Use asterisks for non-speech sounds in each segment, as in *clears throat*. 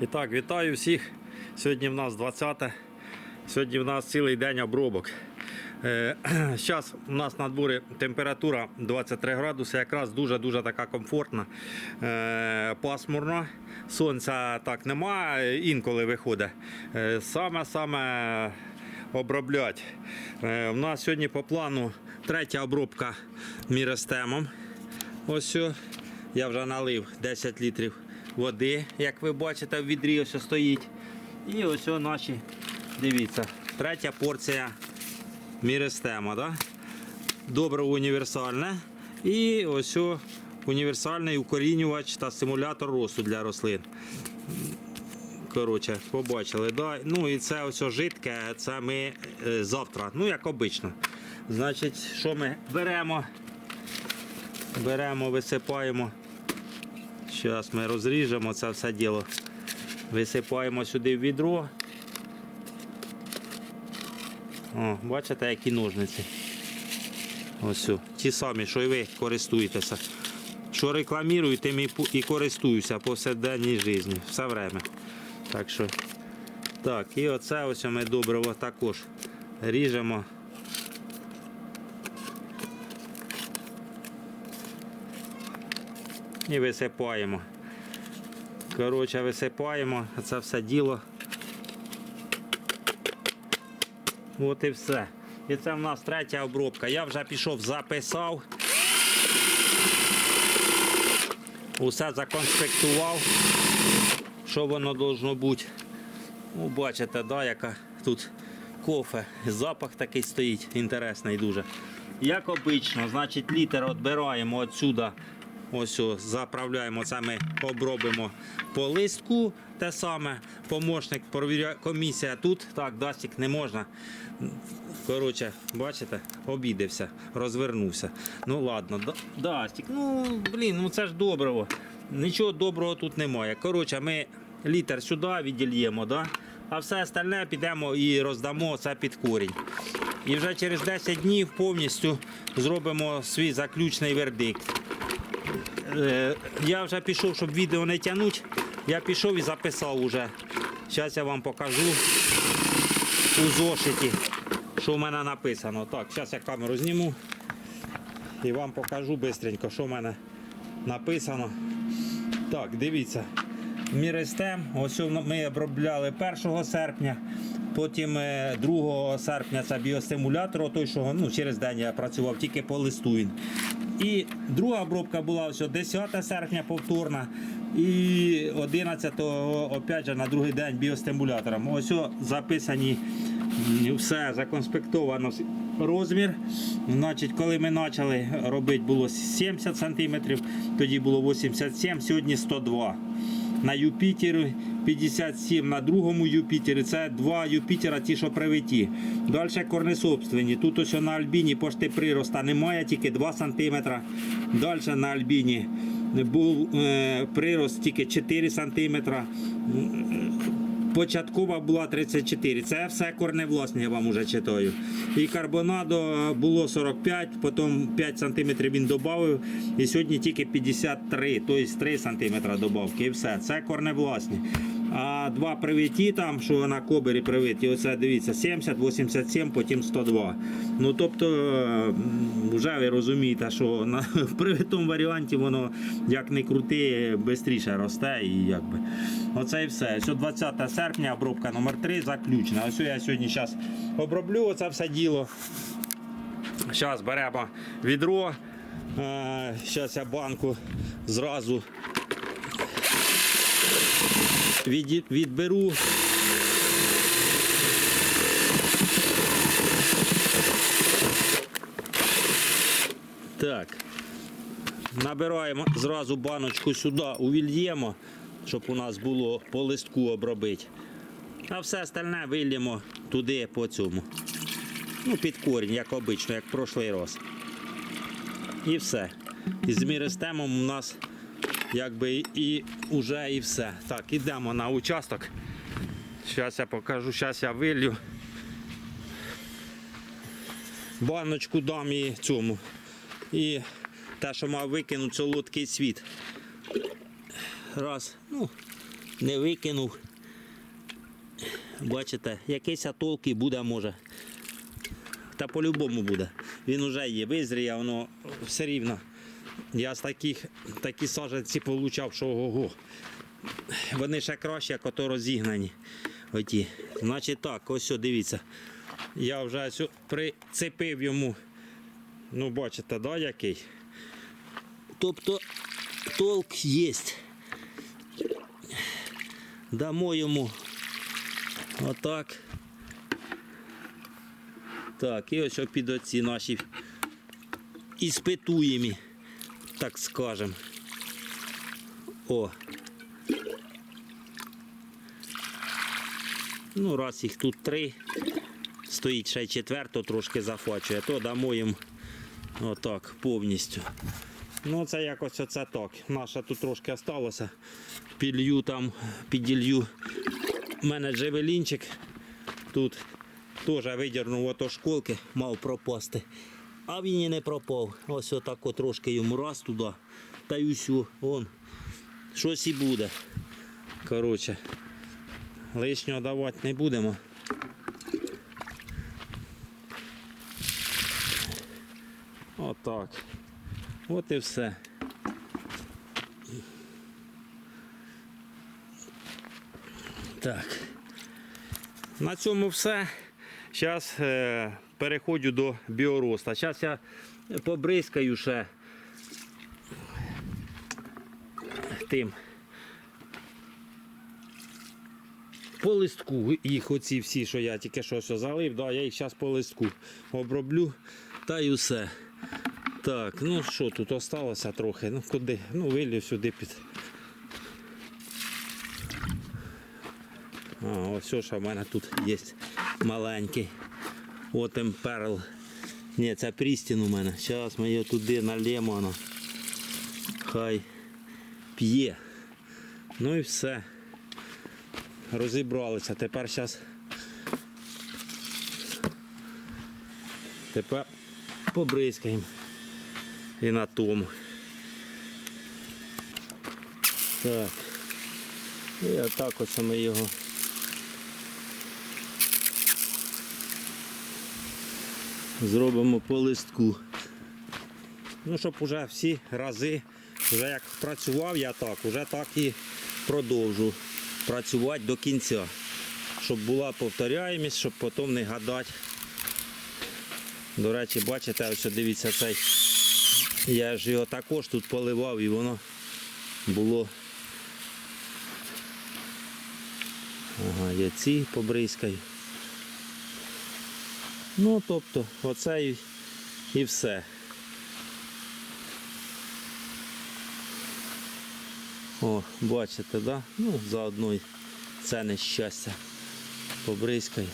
І так, вітаю всіх. Сьогодні в нас 20. Сьогодні в нас цілий день обробок. *clears throat* Зараз у нас на дворі температура 23 градуси, якраз дуже-дуже така комфортна, е, пасмурна. Сонця так немає, інколи виходить. Е, Саме-саме оброблять. Е, У нас сьогодні по плану третя обробка мірестемом. Ось я вже налив 10 літрів води, як ви бачите, в відрі ось стоїть. І ось наші, дивіться, третя порція мірестема. Да? Добре універсальне. І ось універсальний укорінювач та стимулятор росту для рослин. Коротше, побачили. Да? Ну і це ось жидке, це ми е, завтра, ну як обично. Значить, що ми беремо? Беремо, висипаємо. Зараз ми розріжемо це все діло. Висипаємо сюди в відро. О, бачите, які ножниці. Ось, ті самі, що і ви користуєтеся. Що рекламую, тим і, користуюся по повсякденній житті. Все время. Так що. Так, і оце ось ми добриво також ріжемо. І висипаємо. Коротше, висипаємо це все діло. От і все. І це в нас третя обробка. Я вже пішов, записав. Усе законспектував, що воно должно бути. Ну, бачите, да, яка тут кофе. Запах такий стоїть, інтересний дуже. Як обично, значить літер відбираємо отсюда. Ось о, заправляємо це ми обробимо по листку. Те саме. Помощник провіряє комісія тут. Так, дастик не можна. Коротше, бачите, обідався, розвернувся. Ну ладно, да- дастик, ну блін, ну це ж доброго. Нічого доброго тут немає. Коротше, ми літр сюди віддільємо, да? а все остальне підемо і роздамо це під корінь. І вже через 10 днів повністю зробимо свій заключний вердикт. Е, я вже пішов, щоб відео не тягнути. Я пішов і записав уже. Зараз я вам покажу у зошиті, що в мене написано. Так, зараз я камеру зніму і вам покажу швидко, що в мене написано. Так, дивіться. Мірестем, ось ми обробляли 1 серпня, потім е, 2 серпня це біостимулятор, той, що ну, через день я працював тільки по листу він. І друга обробка була ось 10 серпня повторна. І 11-го опять же на другий день біостимулятором. Ось записані все законспектовано розмір. Значить, коли ми почали робити, було 70 см, тоді було 87, сьогодні 102. На Юпітері 57, на другому Юпітері це два Юпітера, ті, що привиті. Далі корнесобственні. Тут ось на Альбіні пошти прироста немає, тільки 2 см. Далі на Альбіні був е, прирост тільки 4 см. Початкова була 34. Це все корневласне, я вам уже читаю. І карбонадо було 45, потім 5 см він додав. І сьогодні тільки 53, тобто 3 см добавки. І все. Це корневласні. А два привиті там, що на кобері привиті, оце дивіться, 70, 87, потім 102. Ну тобто, е, вже ви розумієте, що на *laughs* в привитому варіанті воно як не крути, швидше росте і якби. Оце і все. Ось 20 серпня, обробка номер 3 заключена. Ось я сьогодні зараз оброблю оце все діло. Зараз беремо відро. Зараз я банку зразу від, відберу. Так. Набираємо зразу баночку сюди, увільємо, щоб у нас було по листку обробити. А все остальне вильємо туди по цьому. Ну, під корінь, як обично, як прошлий раз. І все. І з мірестемом у нас якби і уже і все. Так, ідемо на участок. Зараз я покажу, зараз я вилью. Баночку дам і цьому. І те, що мав викинути солодкий світ. Раз, ну, не викинув. Бачите, якийсь толк і буде може. Та по-любому буде. Він вже є, визріє, воно все рівно. Я з таких такі саженці получав, що ого. Вони ще краще, як ото розігнані. Оті. Значить так, ось дивіться. Я вже сю- прицепив йому, ну бачите, да, який. Тобто толк є. Дамо йому отак. Так, і ось під оці наші іспитуємі, так скажем. О. Ну, раз їх тут три, стоїть ще четверто, трошки зафачує, то дамо їм отак повністю. Ну, це якось оце так. Наша тут трошки осталося. Підлью там, піділью. У мене джевелінчик тут теж видірнув ото школки, мав пропасти. А він і не пропав. Ось отак трошки йому раз туди. Та й усю. Вон. Щось і буде. Коротше. Лишнього давати не будемо. Отак. От і все. Так. На цьому все. Зараз е, переходжу до біороста. Зараз я побризкаю ще тим. По листку їх оці всі, що я тільки що все залив, да, я їх зараз по листку оброблю та й усе. Так, ну що тут осталося трохи? Ну куди? Ну вилів сюди під. А, ось що в мене тут є маленький. От емперл. Ні, це прістін у мене. Зараз ми його туди налємо. воно. Хай п'є. Ну і все. Розібралися. Тепер зараз. Тепер побризкаємо. І на тому. Так. І отак ось ми його. Зробимо по листку. Ну, щоб уже всі рази, вже як працював я так, вже так і продовжу працювати до кінця. Щоб була повторяємість, щоб потім не гадати. До речі, бачите, ось дивіться цей. Я ж його також тут поливав і воно було. Ага, я ці побризкаю. Ну, тобто, оце і, і все. О, бачите, да? Ну, заодно й це нещастя. Побризкай.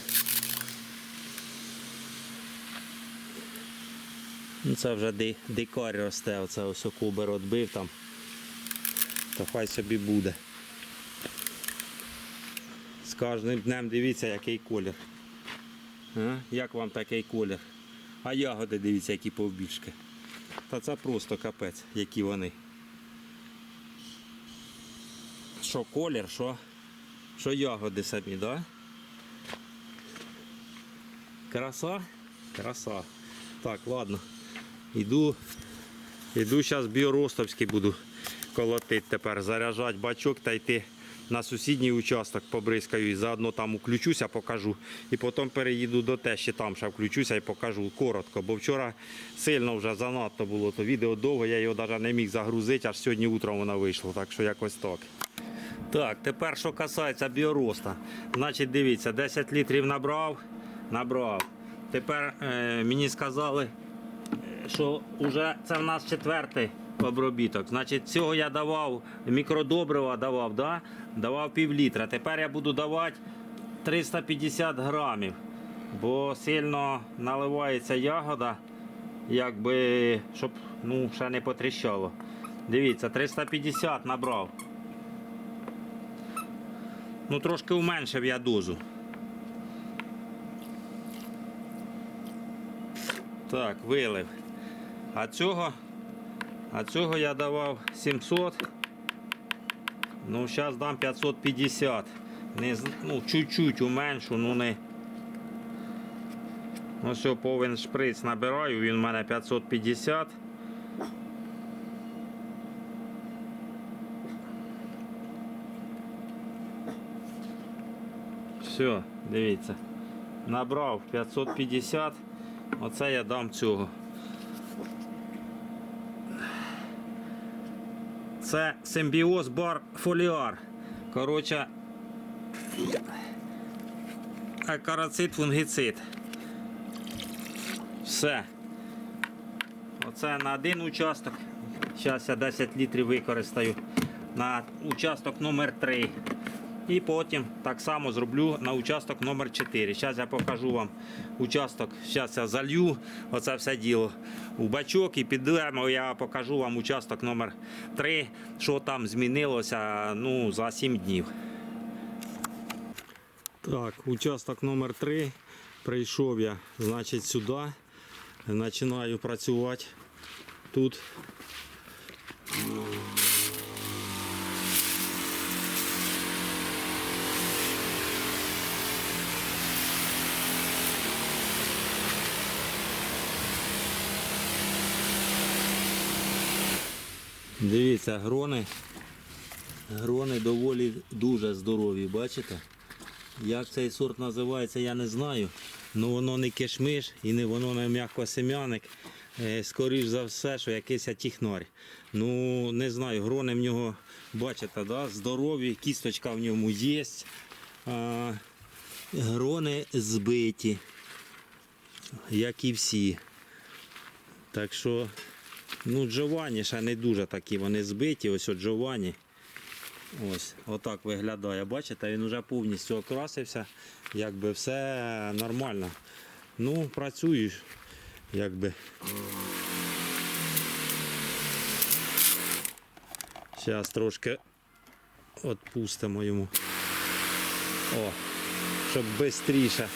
Ну, це вже ди, дикар росте, оце ось кубер відбив там. То хай собі буде. З кожним днем дивіться, який колір. Як вам такий колір? А ягоди дивіться, які повбільшки. Та це просто капець, які вони. Що колір, що, що ягоди самі, да? Краса? Краса. Так, ладно. Іду. Іду зараз біоростовський буду колотити тепер, заряджати бачок та йти на сусідній участок побризкаю і заодно там включуся, покажу. І потім переїду до те, ще там ще включуся і покажу коротко. Бо вчора сильно вже занадто було, то відео довго, я його навіть не міг загрузити, аж сьогодні утром воно вийшло. Так що якось так. Так, тепер що касається біороста. Значить, дивіться, 10 літрів набрав, набрав. Тепер е, мені сказали, що вже це в нас четвертий обробіток. Значить, цього я давав мікродобрива давав, да? давав пів літра. Тепер я буду давати 350 грамів, бо сильно наливається ягода, якби, щоб ну, ще не потріщало. Дивіться, 350 набрав. Ну, трошки уменшив я дозу. Так, вилив. А цього, а цього я давав 700. Ну, зараз дам 550. Не, ну, чуть-чуть уменшу, ну не. Ну все, повен шприц набираю, він у мене 550. Все, дивіться. Набрав 550. Оце я дам цього. Це симбіоз бар фоліар. Коротше, акарацит фунгіцид. Все. Оце на один участок. Зараз я 10 літрів використаю на участок номер 3. І потім так само зроблю на участок номер 4. Зараз я покажу вам участок. Зараз я залью оце все діло у бачок і підемо. Я покажу вам участок номер 3, що там змінилося ну, за 7 днів. Так, участок номер 3. Прийшов я, значить, сюди. Починаю працювати тут. Дивіться, грони. Грони доволі дуже здорові, бачите? Як цей сорт називається, я не знаю. Ну воно не кишмиш і не воно не м'якосем'яник. Е, Скоріш за все, що якийсь тіхнар. Ну, не знаю, грони в нього, бачите, да? здорові, кісточка в ньому є. А, грони збиті, як і всі. Так що, ну, Джованні ще не дуже такі, вони збиті, ось от Джованні. Ось, отак виглядає. Бачите, він вже повністю окрасився, якби все нормально. Ну, працюєш, якби. Зараз трошки відпустимо йому. О, щоб швидше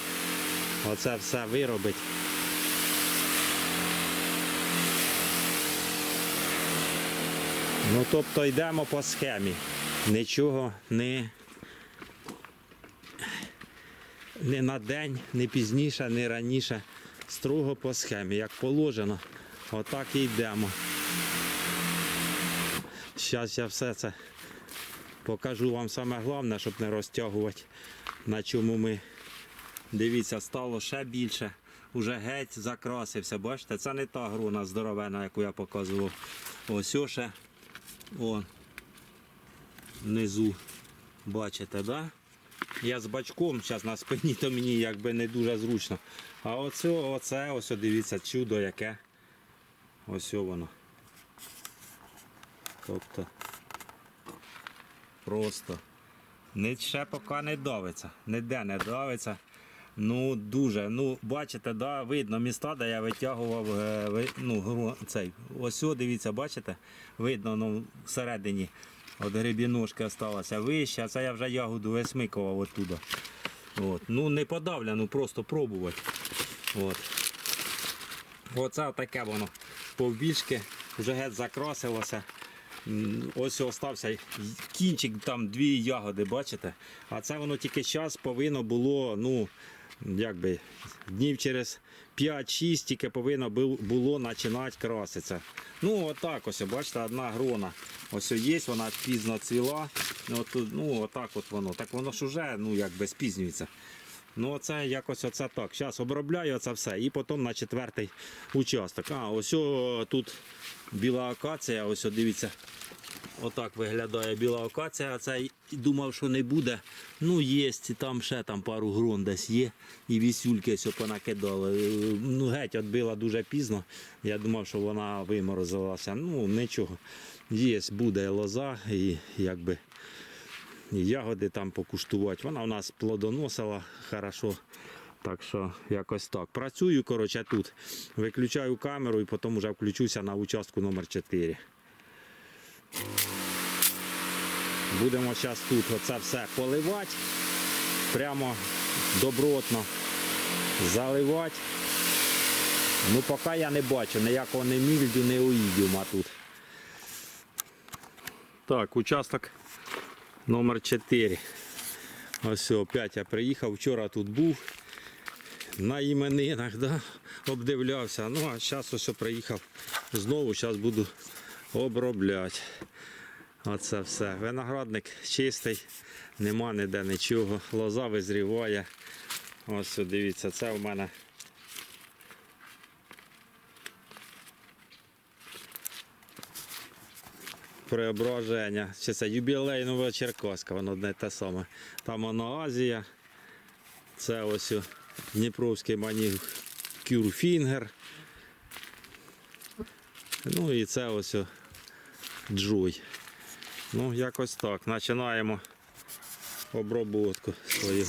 оце все виробить. Ну, тобто йдемо по схемі. Нічого не, не на день, не пізніше, не раніше. Строго по схемі, як положено. Отак і йдемо. Зараз я все це покажу вам саме головне, щоб не розтягувати, на чому ми. Дивіться, стало ще більше. Уже геть закрасився. Бачите, це не та грона здоровена, яку я показував. Ось ще. О, внизу. Бачите, да? Я з бачком зараз на спині, то мені якби не дуже зручно. А оце, оце ось дивіться, чудо яке. Ось воно. Тобто просто ще поки не давиться. Ніде не давиться. Ну дуже. Ну, бачите, да, видно міста, де я витягував е, ну, цей. Ось о, дивіться, бачите? Видно ну, всередині. От грибіножки залишилася вище, а це я вже ягоду висмикував оттуда. От. Ну не подавляну, просто пробувати. От. Оце таке воно повбільшки, вже геть закрасилося. Ось остався кінчик, там дві ягоди, бачите? А це воно тільки зараз повинно було, ну, якби, днів через 5-6 тільки повинно було починати краситися. Ну, отак ось, бачите, одна грона. Ось є, вона пізно цвіла. От, тут, ну, отак от воно. Так воно ж уже, ну, якби спізнюється. Ну, оце якось оце так. Зараз обробляю це все і потім на четвертий участок. А, ось о, тут біла акація, ось о, дивіться. Отак виглядає біла акація. Й думав, що не буде. Ну, є, там ще там пару грон десь є. І вісюльки все понакидали. Ну, геть відбила дуже пізно. Я думав, що вона виморозилася. Ну, нічого. Є, буде лоза і якби ягоди там покуштувати. Вона у нас плодоносила хорошо. Так що якось так. Працюю, коротше, тут. Виключаю камеру і потім вже включуся на участку номер 4. Будемо зараз тут оце все поливати. Прямо добротно заливати. Ну, поки я не бачу ніякого не мільдю, не оїдіума тут. Так, участок Номер 4. Ось опять я приїхав. Вчора тут був на іменинах, да? обдивлявся. Ну а зараз ось приїхав знову, зараз буду обробляти. Оце все. Виноградник чистий, нема ніде нічого. Лоза визріває. Ось дивіться, це в мене. Преображення. Чи це юбілейнова Черкаська, воно одне те саме. Там воно Азія. Це ось Дніпровський манікюр Фінгер. Ну і це ось о, Джой. Ну, якось так. Починаємо обробку свою.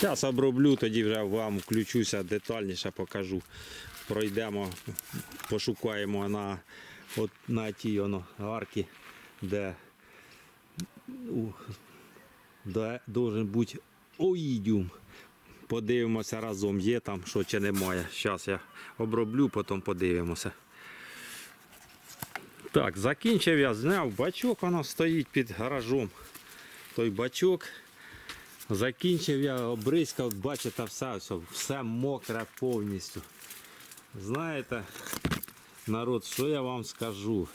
Зараз оброблю, тоді вже вам включуся детальніше покажу. Пройдемо, пошукаємо на, от, на тій воно, арки, де, у, де должен бути оїдіум. Подивимося разом, є там що чи немає. Зараз я оброблю, потім подивимося. Так, закінчив я, зняв бачок, воно стоїть під гаражом. Той бачок. Закінчив я обризкав, бачите, все, все, мокре повністю. Знаєте, народ, що я вам скажу?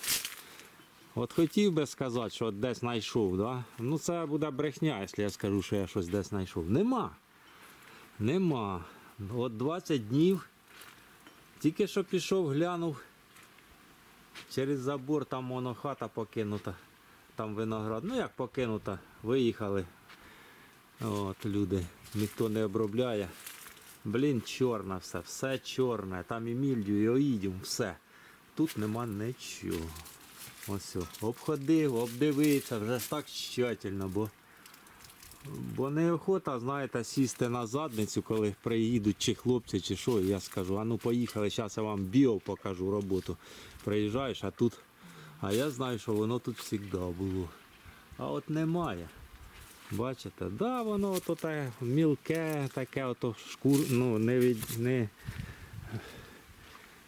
От хотів би сказати, що десь знайшов, да? ну це буде брехня, якщо я скажу, що я щось десь знайшов. Нема. Нема. От 20 днів. Тільки що пішов, глянув. Через забор там воно хата покинута. Там виноград. Ну як покинута. Виїхали. От люди. Ніхто не обробляє. Блін, чорне все, все чорне. Там і мільдю, і оїдіум, все. Тут нема нічого. Ось, обходив, обдивився, вже так тщательно, бо, бо неохота, знаєте, сісти на задницю, коли приїдуть чи хлопці, чи що, я скажу, а ну поїхали, зараз я вам біо покажу роботу. Приїжджаєш, а тут, а я знаю, що воно тут завжди було. А от немає. Бачите, да, воно ото те мілке, таке ото шкур, ну, не від, не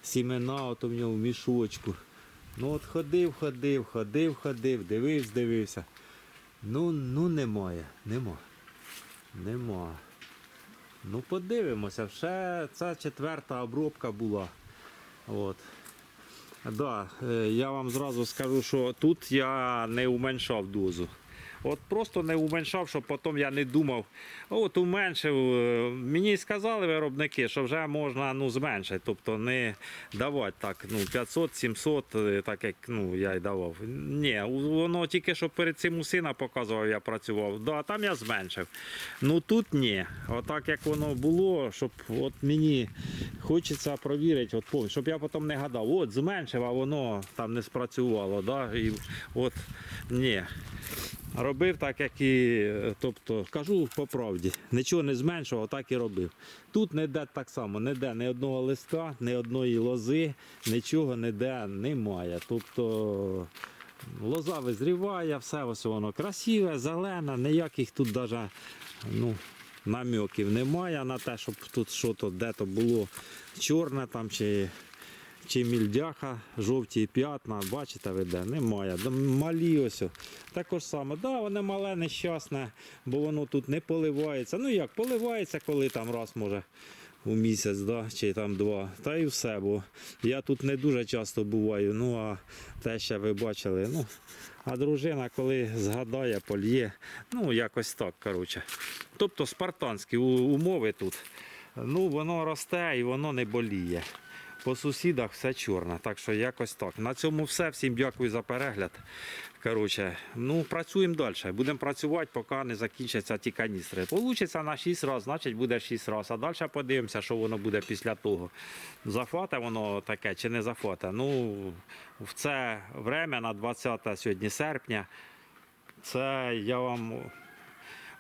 сімена ото в ньому в мішочку. Ну от ходив, ходив, ходив, ходив, дивився, дивився. Ну, ну немає, нема. Нема. Ну подивимося, ще це четверта обробка була. От. Да, е, я вам зразу скажу, що тут я не уменшав дозу. От просто не уменшав, щоб потім я не думав. От уменшив. е, Мені сказали виробники, що вже можна ну, зменшити. Тобто не давати так, ну, 500-700, е, так як ну, я й давав. Ні, воно тільки що перед цим у сина показував, я працював. Да, там я зменшив. Ну тут ні. Отак як воно було, щоб от мені хочеться провірити, от, щоб я потім не гадав, от зменшив, а воно там не спрацювало. Да? І от ні. Робив так, як і, е, тобто, кажу по правді, нічого не зменшував, так і робив. Тут ніде так само, ніде ні одного листка, ні одної лози, нічого ніде немає. Тобто лоза визріває, все ось воно красиве, зелене, ніяких тут навіть ну, намеків немає на те, щоб тут щось де-то було чорне там чи чи мільдяха, жовті п'ятна, бачите ви де? Немає. Малі ось. Також саме, да, воно мале, нещасне, бо воно тут не поливається. Ну як, поливається, коли там раз може у місяць, да, чи там два. Та і все, бо я тут не дуже часто буваю. Ну а те ще ви бачили. Ну, а дружина, коли згадає, польє, ну якось так, коротше. Тобто спартанські умови тут. Ну, воно росте і воно не боліє. По сусідах все чорне. Так що якось так. На цьому все. Всім дякую за перегляд. Коротше, ну працюємо далі. Будемо працювати, поки не закінчаться ті каністри. Получиться на 6 разів, значить буде 6 разів. А далі подивимося, що воно буде після того. Зафате воно таке чи не зафате. Ну, в це время на 20 сьогодні серпня. Це я вам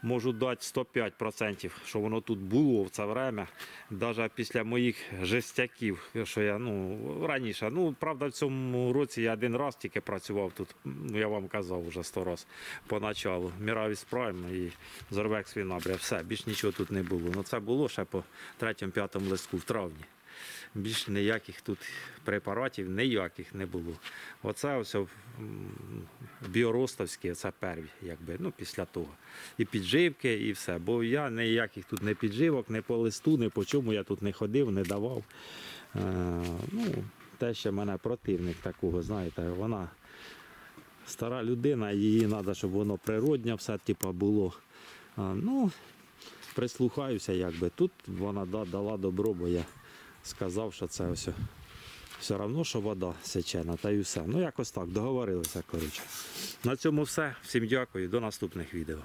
можу дати 105%, що воно тут було в це время, навіть після моїх жестяків, що я ну, раніше. Ну, правда, в цьому році я один раз тільки працював тут, ну, я вам казав вже сто раз поначалу. Міравіс Прайм і Зорвек свій набряв. Все, більш нічого тут не було. Ну це було ще по третьому-п'ятому листку в травні. Більш ніяких тут препаратів, ніяких не було. Оце ось м, біоростовські, це перві, якби, ну, після того. І підживки, і все. Бо я ніяких тут не підживок, не по листу, ні по чому я тут не ходив, не давав. Е, ну, те, що мене противник такого, знаєте, вона стара людина, її треба, щоб воно природнє все типу, було. А, ну, прислухаюся, якби. Тут вона да- дала добро, бо я сказав, що це все. Все одно, що вода сечена, та й все. Ну, якось так, договорилися, коротше. На цьому все. Всім дякую, до наступних відео.